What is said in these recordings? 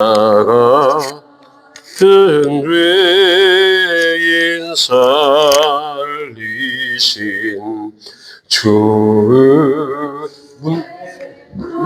같은 죄인 살리신 주 문,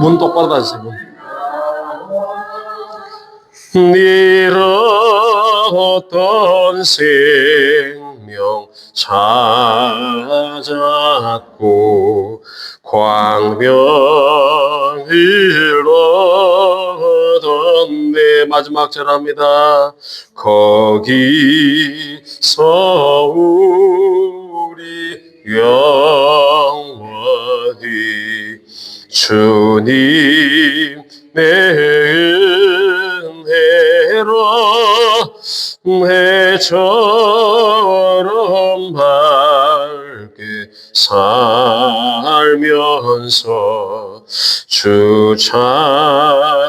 문 똑바로 닫으세요 문. 잃었던 생명 찾았고 광명을 마지막 절합니다. 거기서 우리 영원히 주님 내 은혜로 해처럼 밝게 살면서 주 찬양하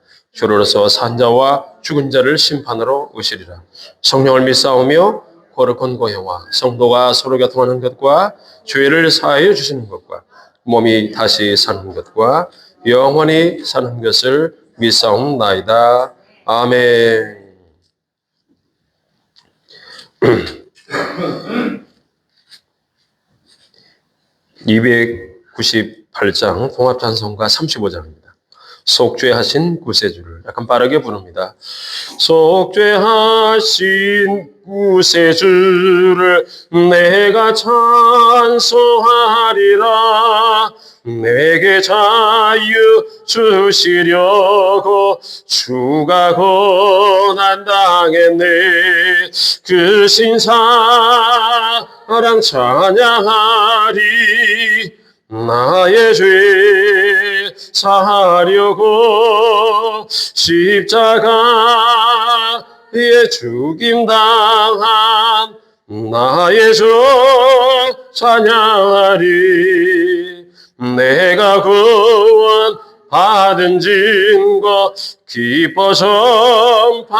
주로서 산자와 죽은 자를 심판으로 오시리라 성령을 믿사오며 거룩한 고해와 성도가 서로 교통하는 것과 죄를 사하여 주시는 것과 몸이 다시 사는 것과 영원히 사는 것을 믿사옵나이다. 아멘. (298장) 통합찬송가 (35장입니다) 속죄하신 구세주를 약간 빠르게 부릅니다. 속죄하신 구세주를 내가 찬송하리라. 내게 자유 주시려고 주가 고난 당했네. 그 신사랑 찬양하리. 나의 죄 사하려고 십자가에 죽임 당한 나의 주 찬양하리. 내가 구원 받은 증거 기뻐 선파하리라.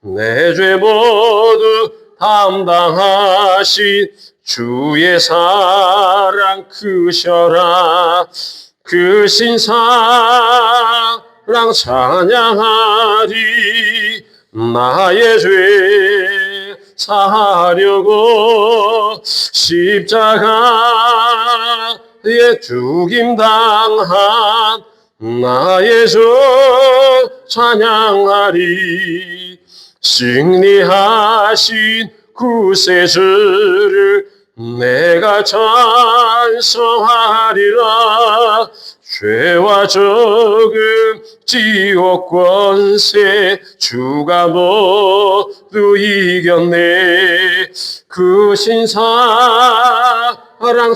내 죄 모두 담당하신 주의 사랑 크셔라. 그 신 사랑 찬양하리. 나의 죄 사하려고 십자가에 죽임 당한 나의 주 찬양하리. 승리하신 구세주를 내가 찬송하리라. 죄와 적음 지옥 권세 주가 모두 이겼네. 그 신사랑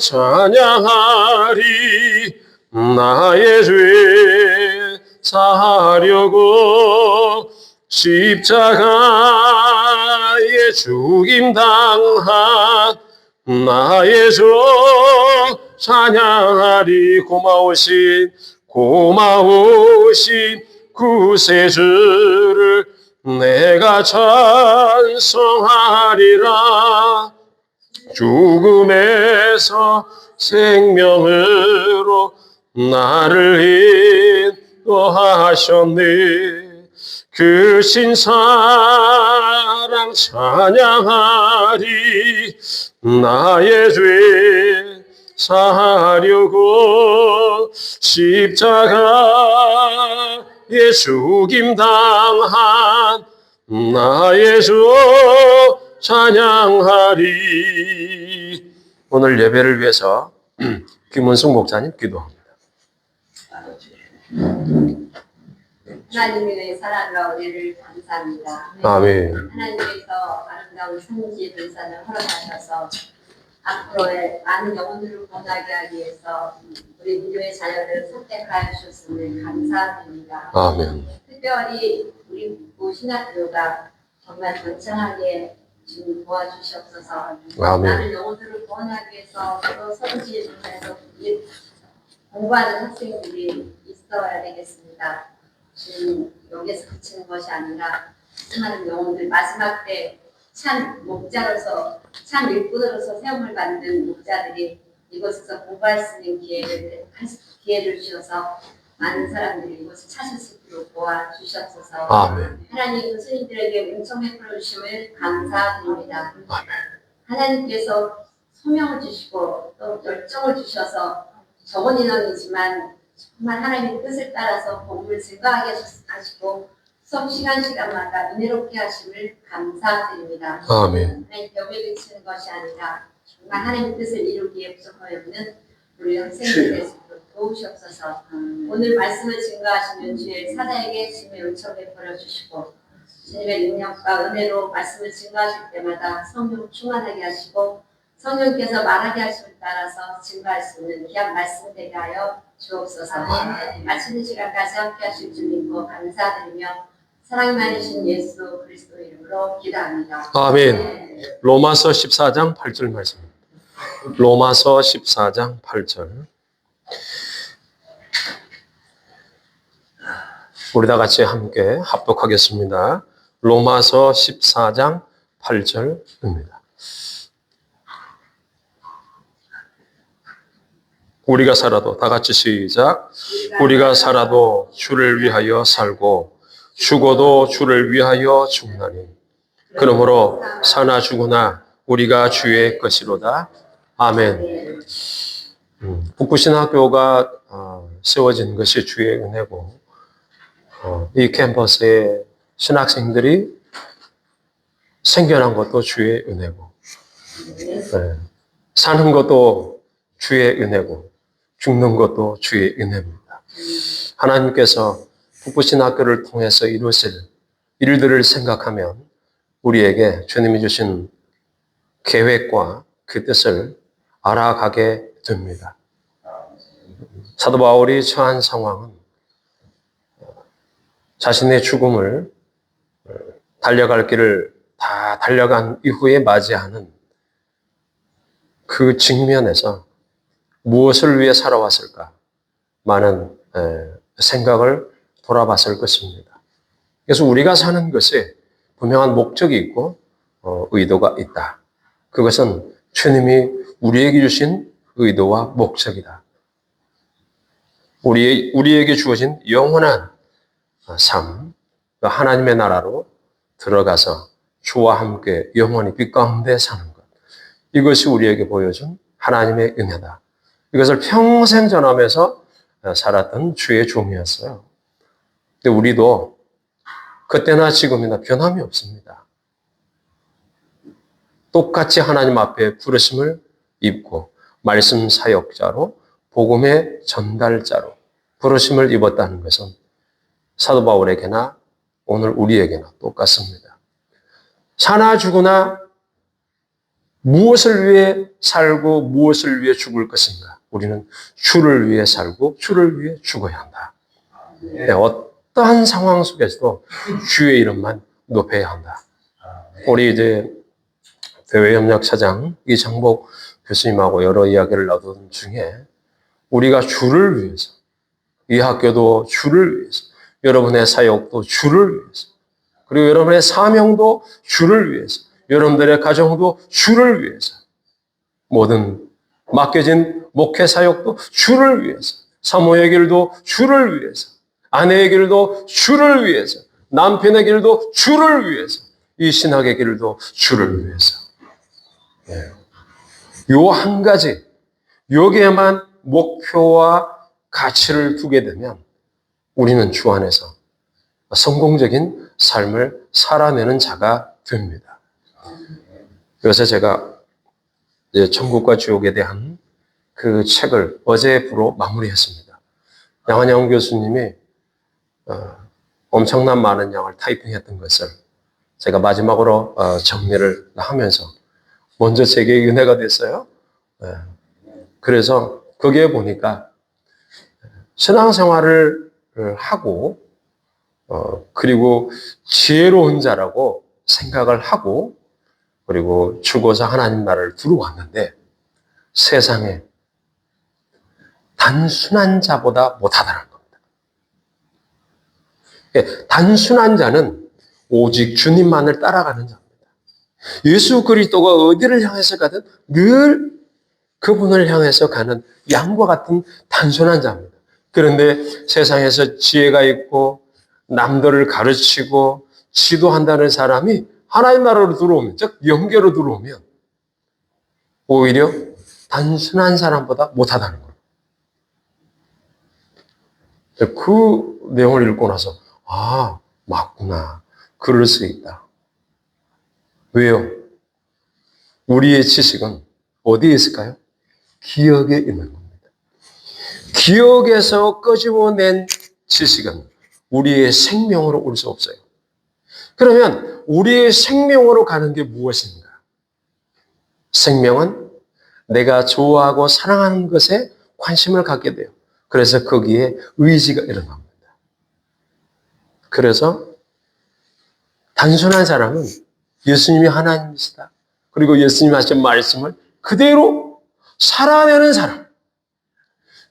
찬양하리. 나의 죄 사하려고 십자가에 죽임 당한 나의 주 찬양하리. 고마우신 고마우신 구세주를 내가 찬송하리라. 죽음에서 생명으로 나를 인도하셨네. 그 신사랑 찬양하리 나의 죄 사하려고 십자가에 죽임 당한 나의 주 찬양하리 오늘 예배를 위해서 김원숙 목사님 기도합니다. 하나님의 사랑과 은혜를 감사합니다. 아멘. 하나님께서 아름다운 성지 불산을 허락하셔서 앞으로의 많은 영혼들을 구원하게 하기 위해서 우리 무료의 자녀를 선택하여 주셨음을 감사드립니다. 아멘. 특별히 우리 부 신학교가 정말 번창하게 주님 도와주시옵소서. 아멘. 많은 영혼들을 구원하기 위해서 또 선지에 중에서 공부하는 학생들이 있어야 되겠습니다. 주님 여기서 그치는 것이 아니라 수많은 영혼들 마지막 때 참 목자로서 참 일꾼으로서 세움을 받는 목자들이 이곳에서 공부할 수 있는 기회를 기회를 주셔서 많은 사람들이 이곳을 찾을 수 있도록 도와주셨소서. 아멘. 하나님 스님들에게 은총 베풀어 주심을 감사드립니다. 아멘. 하나님께서 소명을 주시고 또 열정을 주셔서 적은 인원이지만 정말 하나님의 뜻을 따라서 복음을 증거하게 하시고 수업 시간 시간마다 은혜롭게 하심을 감사드립니다. 아멘. 하나님 벽에 그치는 것이 아니라 정말 하나님의 뜻을 이루기 위해 부족하여 있는 우리 학생들에서 도우시옵소서. 오늘 말씀을 증거하시는 주의 사자에게 주님의 은총을 벌여주시고 주님의 능력과 은혜로 말씀을 증거하실 때마다 성령 충만하게 하시고 성령께서 말하게 하심을 따라서 증거할 수 있는 귀한 말씀 되게 하여 주옵소서. 마치는 시간까지 함께 하실 줄 믿고 감사드리며 사랑이 많으신 예수 그리스도 이름으로 기도합니다. 아멘. 로마서 14장 8절 말씀입니다. 로마서 14장 8절. 우리 다 같이 함께 합독하겠습니다. 로마서 14장 8절입니다. 우리가 살아도 다 같이 시작. 우리가 살아도 주를 위하여 살고 죽어도 주를 위하여 죽나니 그러므로 사나 죽으나 우리가 주의 것이로다. 아멘. 음, 북부신학교가 어, 세워진 것이 주의 은혜고 어, 이 캠퍼스에 신학생들이 생겨난 것도 주의 은혜고 네. 사는 것도 주의 은혜고 죽는 것도 주의 은혜입니다. 하나님께서 북부신 학교를 통해서 이루실 일들을 생각하면 우리에게 주님이 주신 계획과 그 뜻을 알아가게 됩니다. 사도 바울이 처한 상황은 자신의 죽음을 달려갈 길을 다 달려간 이후에 맞이하는 그 직면에서 무엇을 위해 살아왔을까? 많은 생각을 돌아봤을 것입니다. 그래서 우리가 사는 것에 분명한 목적이 있고 어, 의도가 있다. 그것은 주님이 우리에게 주신 의도와 목적이다. 우리, 우리에게 주어진 영원한 삶, 그 하나님의 나라로 들어가서 주와 함께 영원히 빛 가운데 사는 것. 이것이 우리에게 보여준 하나님의 은혜다. 이것을 평생 전하면서 살았던 주의 종이었어요. 근데 우리도 그때나 지금이나 변함이 없습니다. 똑같이 하나님 앞에 부르심을 입고 말씀 사역자로 복음의 전달자로 부르심을 입었다는 것은 사도 바울에게나 오늘 우리에게나 똑같습니다. 사나 죽으나 무엇을 위해 살고 무엇을 위해 죽을 것인가? 우리는 주를 위해 살고 주를 위해 죽어야 한다. 네, 어떠한 상황 속에서도 주의 이름만 높여야 한다. 우리 이제 대외협력 차장 이창복 교수님하고 여러 이야기를 나눈 중에 우리가 주를 위해서 이 학교도 주를 위해서 여러분의 사역도 주를 위해서 그리고 여러분의 사명도 주를 위해서 여러분들의 가정도 주를 위해서 모든 맡겨진 목회 사역도 주를 위해서 사모의 길도 주를 위해서 아내의 길도 주를 위해서 남편의 길도 주를 위해서 이 신학의 길도 주를 위해서 요한 가지 여기에만 목표와 가치를 두게 되면 우리는 주 안에서 성공적인 삶을 살아내는 자가 됩니다. 그래서 제가 천국과 지옥에 대한 그 책을 어제부로 마무리했습니다. 양한영 교수님이 어, 엄청난 많은 양을 타이핑했던 것을 제가 마지막으로 어, 정리를 하면서 먼저 제게 은혜가 됐어요. 예. 그래서 거기에 보니까 신앙생활을 하고 어, 그리고 지혜로운 자라고 생각을 하고 그리고 죽어서 하나님 나라를 들어왔는데 세상에 단순한 자보다 못하다는 겁니다. 예, 단순한 자는 오직 주님만을 따라가는 자입니다. 예수 그리스도가 어디를 향해서 가든 늘 그분을 향해서 가는 양과 같은 단순한 자입니다. 그런데 세상에서 지혜가 있고 남들을 가르치고 지도한다는 사람이 하나님 나라로 들어오면, 즉 영계로 들어오면 오히려 단순한 사람보다 못하다는 거예요. 그 내용을 읽고 나서 아 맞구나 그럴 수 있다. 왜요? 우리의 지식은 어디에 있을까요? 기억에 있는 겁니다. 기억에서 끄집어낸 지식은 우리의 생명으로 올 수 없어요. 그러면 우리의 생명으로 가는 게 무엇인가? 생명은 내가 좋아하고 사랑하는 것에 관심을 갖게 돼요. 그래서 거기에 의지가 일어납니다. 그래서 단순한 사람은 예수님이 하나님이시다. 그리고 예수님이 하신 말씀을 그대로 살아내는 사람.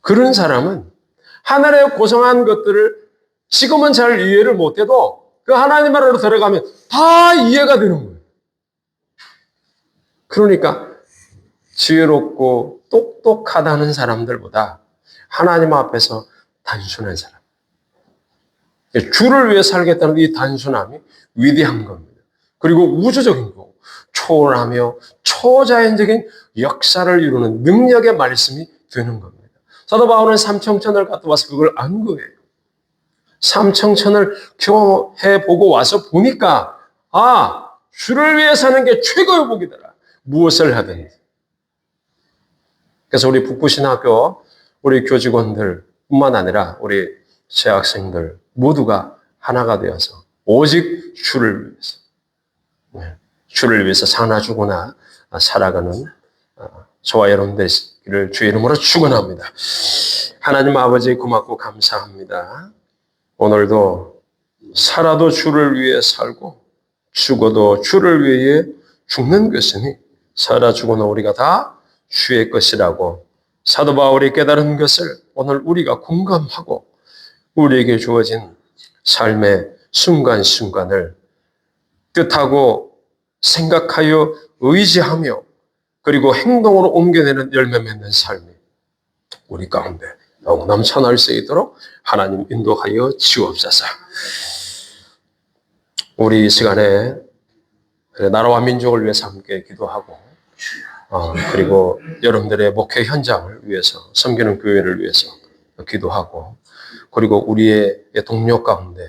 그런 사람은 하나님의 고성한 것들을 지금은 잘 이해를 못해도 그 하나님 나라로 들어가면 다 이해가 되는 거예요. 그러니까 지혜롭고 똑똑하다는 사람들보다 하나님 앞에서 단순한 사람. 주를 위해 살겠다는 이 단순함이 위대한 겁니다. 그리고 우주적인 거고 초월하며 초자연적인 역사를 이루는 능력의 말씀이 되는 겁니다. 사도 바울은 삼청천을 갔다 와서 그걸 안 거예요. 삼청천을 경험해 보고 와서 보니까 아 주를 위해 사는 게 최고의 복이더라. 무엇을 하든지. 그래서 우리 북부신학교 우리 교직원들 뿐만 아니라 우리 재학생들 모두가 하나가 되어서 오직 주를 위해서 네, 주를 위해서 사나 죽거나 살아가는 어, 저와 여러분들을 주의 이름으로 축원합니다. 하나님 아버지 고맙고 감사합니다. 오늘도 살아도 주를 위해 살고 죽어도 주를 위해 죽는 것이니 살아 죽어는 우리가 다 주의 것이라고 사도 바울이 깨달은 것을 오늘 우리가 공감하고 우리에게 주어진 삶의 순간순간을 뜻하고 생각하여 의지하며 그리고 행동으로 옮겨내는 열매 맺는 삶이 우리 가운데 더욱 넘쳐날 수 있도록 하나님 인도하여 지옵소서. 우리 이 시간에 나라와 민족을 위해서 함께 기도하고 어, 그리고 여러분들의 목회 현장을 위해서 섬기는 교회를 위해서 기도하고 그리고 우리의 동료 가운데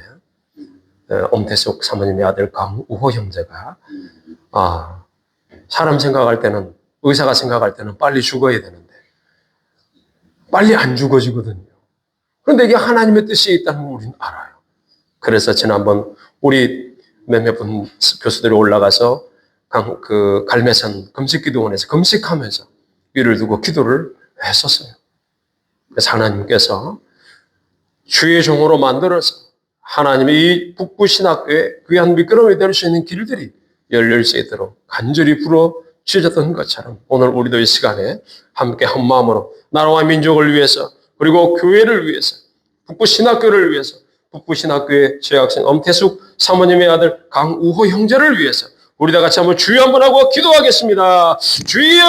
어, 엄태숙 사모님의 아들 강우호 형제가 아, 사람 생각할 때는 의사가 생각할 때는 빨리 죽어야 되는데 빨리 안 죽어지거든요. 그런데 이게 하나님의 뜻이 있다는 걸 우리는 알아요. 그래서 지난번 우리 몇몇 분 교수들이 올라가서 강, 그 갈매산 금식기도원에서 금식하면서 위를 두고 기도를 했었어요. 그래서 하나님께서 주의 종으로 만들어서 하나님의 이 북부 신학교에 귀한 미끄럼이 될 수 있는 길들이 열릴 수 있도록 간절히 불어 주셨던 것처럼 오늘 우리도 이 시간에 함께 한 마음으로 나라와 민족을 위해서 그리고 교회를 위해서 북부 신학교를 위해서 북부 신학교의 재학생 엄태숙 사모님의 아들 강우호 형제를 위해서 우리 다 같이 한번 주여 한번 하고 기도하겠습니다. 주여!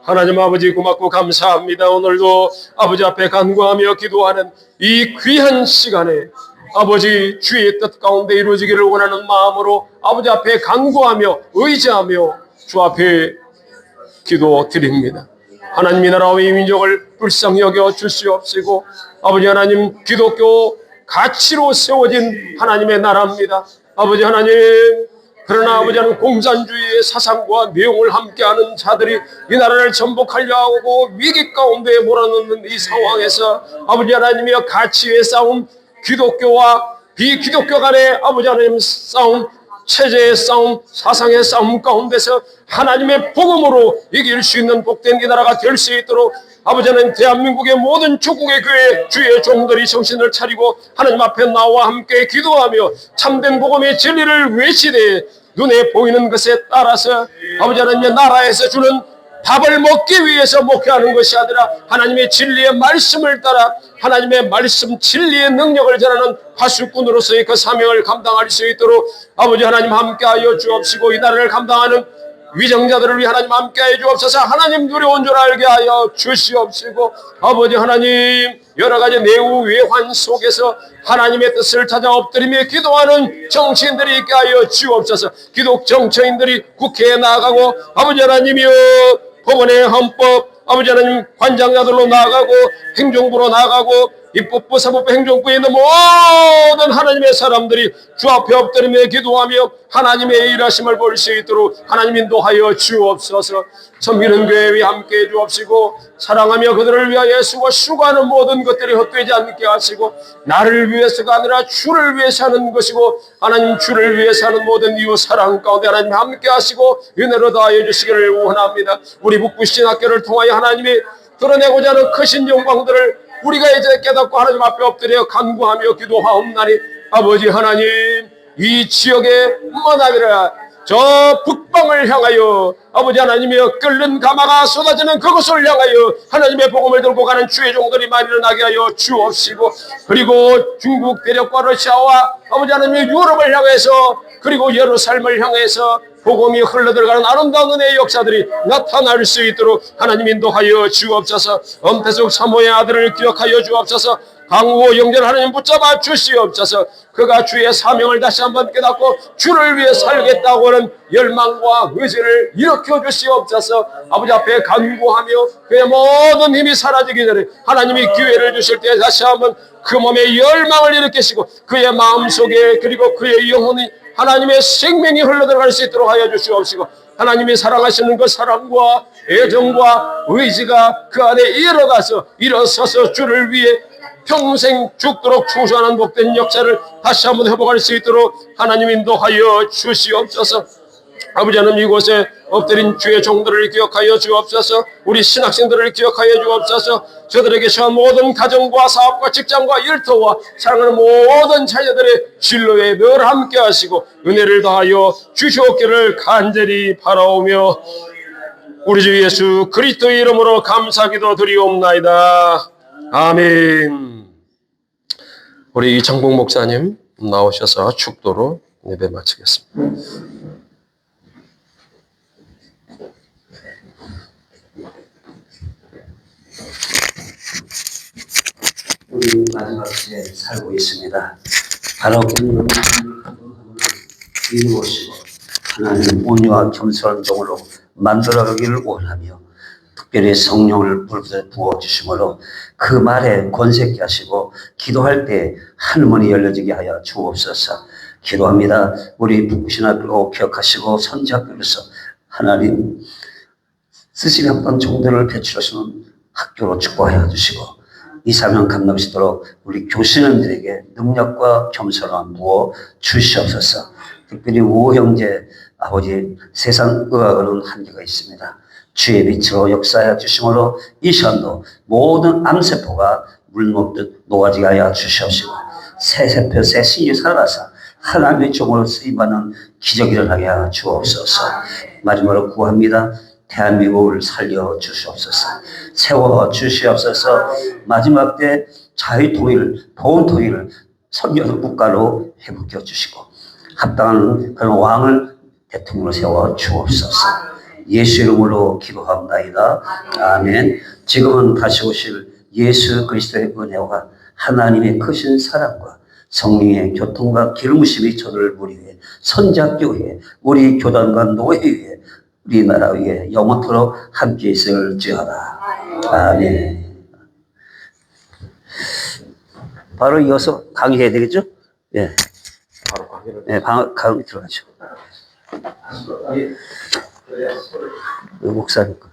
하나님 아버지 고맙고 감사합니다. 오늘도 아버지 앞에 간구하며 기도하는 이 귀한 시간에 아버지 주의 뜻 가운데 이루어지기를 원하는 마음으로 아버지 앞에 간구하며 의지하며 주 앞에 기도 드립니다. 하나님 이 나라와 이 민족을 불쌍히 여겨 주시옵시고 아버지 하나님 기독교 가치로 세워진 하나님의 나라입니다. 아버지 하나님 그러나 아버지 하나님 공산주의의 사상과 내용을 함께하는 자들이 이 나라를 전복하려 하고 위기 가운데 몰아넣는 이 상황에서 아버지 하나님이여 가치의 싸움 기독교와 비기독교 간의 아버지 하나님 싸움 체제의 싸움, 사상의 싸움 가운데서 하나님의 복음으로 이길 수 있는 복된 이 나라가 될 수 있도록 아버지는 대한민국의 모든 축국의 교회 주의 종들이 정신을 차리고 하나님 앞에 나와 함께 기도하며 참된 복음의 진리를 외치되 눈에 보이는 것에 따라서 아버지 하나님의 나라에서 주는 밥을 먹기 위해서 목회하는 것이 아니라 하나님의 진리의 말씀을 따라 하나님의 말씀 진리의 능력을 전하는 하수꾼으로서의 그 사명을 감당할 수 있도록 아버지 하나님 함께하여 주옵시고 이 나라를 감당하는 위정자들을 위해 하나님 함께하여 주옵소서. 하나님 두려운 줄 알게 하여 주시옵시고 아버지 하나님 여러 가지 내우 외환 속에서 하나님의 뜻을 찾아 엎드리며 기도하는 정치인들이 있게 하여 주옵소서. 기독 정치인들이 국회에 나아가고 아버지 하나님이여 법원의 헌법 아버지 하나님 관장자들로 나아가고 행정부로 나아가고 입법부, 사법부, 행정부에 있는 모든 하나님의 사람들이 주 앞에 엎드리며 기도하며 하나님의 일하심을 볼 수 있도록 하나님 인도하여 주옵소서. 천미는 교회 위 함께해 주옵시고 사랑하며 그들을 위하여 수고 수고하는 모든 것들이 헛되지 않게 하시고 나를 위해서가 아니라 주를 위해서 하는 것이고 하나님 주를 위해서 하는 모든 이유 사랑 가운데 하나님 함께 하시고 은혜로 다하여 주시기를 원합니다. 우리 북부신학교를 통하여 하나님이 드러내고자 하는 크신 영광들을 우리가 이제 깨닫고 하나님 앞에 엎드려 간구하며 기도하옵나니 아버지 하나님 이 지역의 뿐만 아니라 저 북방을 향하여 아버지 하나님이여 끓는 가마가 쏟아지는 그곳을 향하여 하나님의 복음을 들고 가는 주의 종들이 많이 일어나게 하여 주옵시고 그리고 중국 대륙과 러시아와 아버지 하나님의 유럽을 향해서 그리고 예루살렘을 향해서 복음이 흘러들어가는 아름다운 은혜의 역사들이 나타날 수 있도록 하나님 인도하여 주옵소서. 엄태숙 사모의 아들을 기억하여 주옵소서. 강우호 영전 하나님 붙잡아 주시옵소서. 그가 주의 사명을 다시 한번 깨닫고 주를 위해 살겠다고 하는 열망과 의지를 일으켜 주시옵소서. 아버지 앞에 간구하며 그의 모든 힘이 사라지기 전에 하나님이 기회를 주실 때 다시 한번 그 몸에 열망을 일으키시고 그의 마음속에 그리고 그의 영혼이 하나님의 생명이 흘러들어갈 수 있도록 하여 주시옵시고 하나님이 사랑하시는 그 사랑과 애정과 의지가 그 안에 일어가서 일어서서 주를 위해 평생 죽도록 충성하는 복된 역사를 다시 한번 회복할 수 있도록 하나님 인도하여 주시옵소서 아버지 하나님 이곳에 엎드린 주의 종들을 기억하여 주옵소서. 우리 신학생들을 기억하여 주옵소서. 저들에게 처한 모든 가정과 사업과 직장과 일터와 사랑하는 모든 자녀들의 진로에 늘 함께 하시고 은혜를 더하여 주시옵기를 간절히 바라오며 우리 주 예수 그리스도의 이름으로 감사기도 드리옵나이다. 아멘. 우리 이창봉 목사님 나오셔서 축도로 예배 마치겠습니다. 마지막 시대에 살고 있습니다. 바로 오늘 이루시고 하나님 온유와 겸손한 종으로 만들어가기를 원하며 특별히 성령을 부어주심으로 그 말에 권세케 하시고 기도할 때 하늘문이 열려지게 하여 주옵소서 기도합니다. 우리 북신학교 기억하시고 선지학교에서 하나님 쓰시기 한번 종들을 배출하시는 학교로 축복하여 주시고 이 사명 감당시도록 우리 교신원들에게 능력과 겸손함 부어 주시옵소서. 특별히 우 형제 아버지 세상 의학으로는 한계가 있습니다. 주의 빛으로 역사해 주심으로 이 시간도 모든 암세포가 물 먹듯 녹아지게 하여 주시옵시고 새 세포 새 신이 살아서 하나님의 종으로 쓰임받는 기적이 일어나게 하여 주옵소서. 마지막으로 구합니다. 대한민국을 살려 주시옵소서. 세워 주시옵소서. 마지막 때 자유 통일, 보온 통일을 선교의 국가로 회복해 주시고 합당한 그런 왕을 대통령으로 세워 주옵소서. 예수 이름으로 기도합나이다. 아멘. 지금은 다시 오실 예수 그리스도의 은혜와 하나님의 크신 사랑과 성령의 교통과 기름부심이 저들을 우리 위해 선자교회 우리 교단과 위해 우리 나라 위에 영원토록 함께 있을지어다. 아멘. 바로 이어서 강의해야 되겠죠? 예, 바로 강의를 예, 방, 강의 들어가죠. 목사님 거.